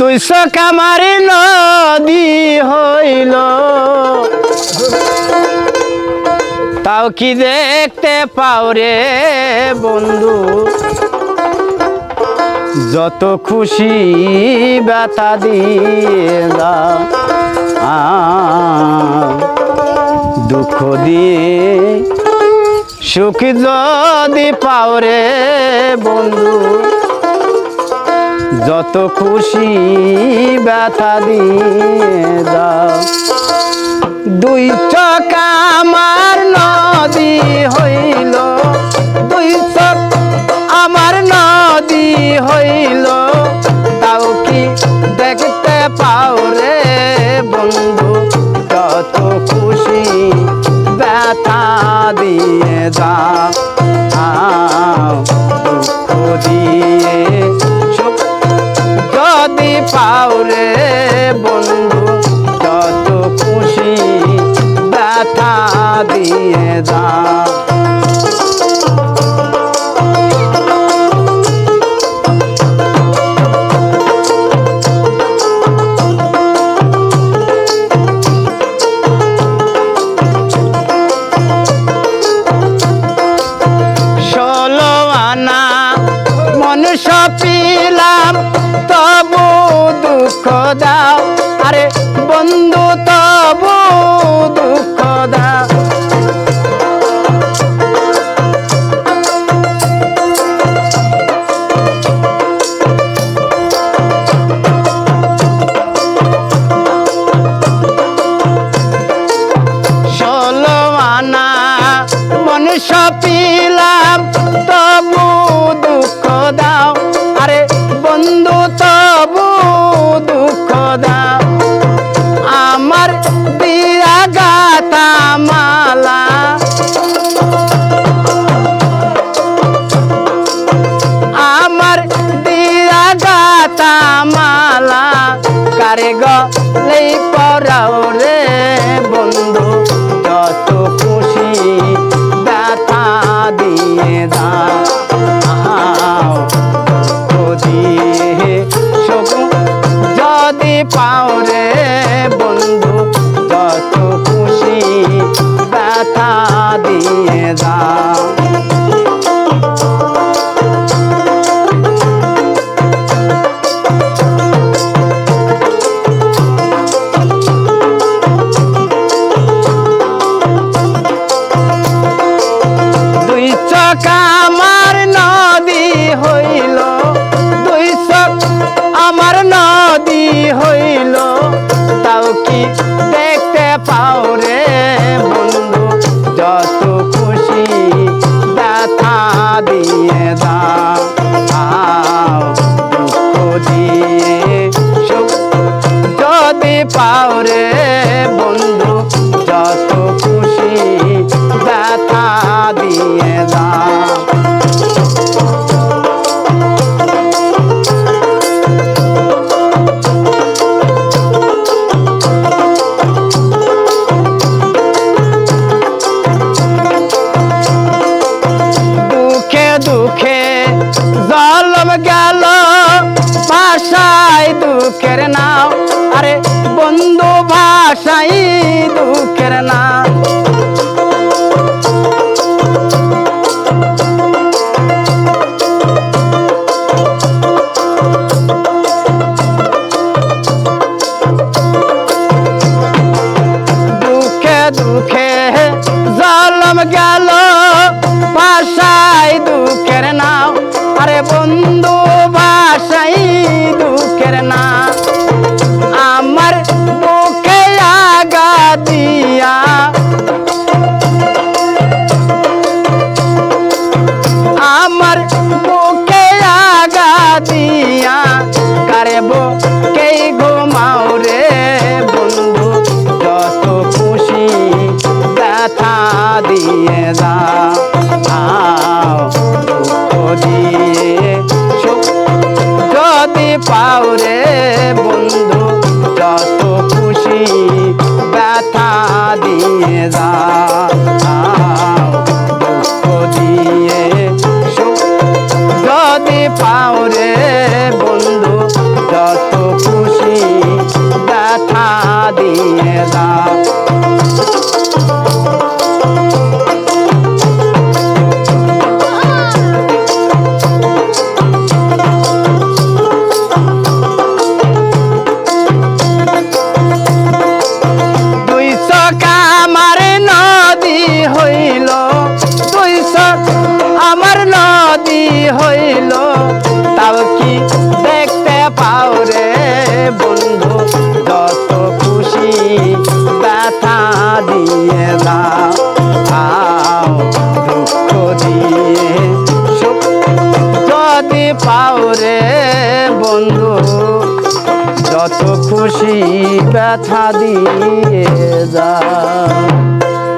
দুই চোখ আমার নদী হইল। তাও কি দেখতে পাও রে বন্ধু? যত খুশি ব্যথা দিয়ে দাও। দুঃখ দিয়ে সুখ যদি পাও রে বন্ধু। যত খুশি ব্যথা দিয়ে দাও দুই চক পাও রে বন্ধু যত খুশি ব্যথা দিয়ে দা ষোলো আনা মনুষ্য রে বন্ধু যত খুশি ব্যথা দিয়ে দাও যত খুশি গেল ভাষায় দুঃখের নাও আরে বন্ধু ভাষাই দুঃখের নাম। জলম গেল ভাষায় দুঃখের নাও। আরে বন্ধু ভাষাই দুঃখের না আমার হইল, তাও কি দেখতে পাও রে বন্ধু? যত খুশি ব্যথা দিয়ে দাও দুঃখ দিয়ে। যদি পাও রে বন্ধু, যত খুশি ব্যথা দিয়ে যা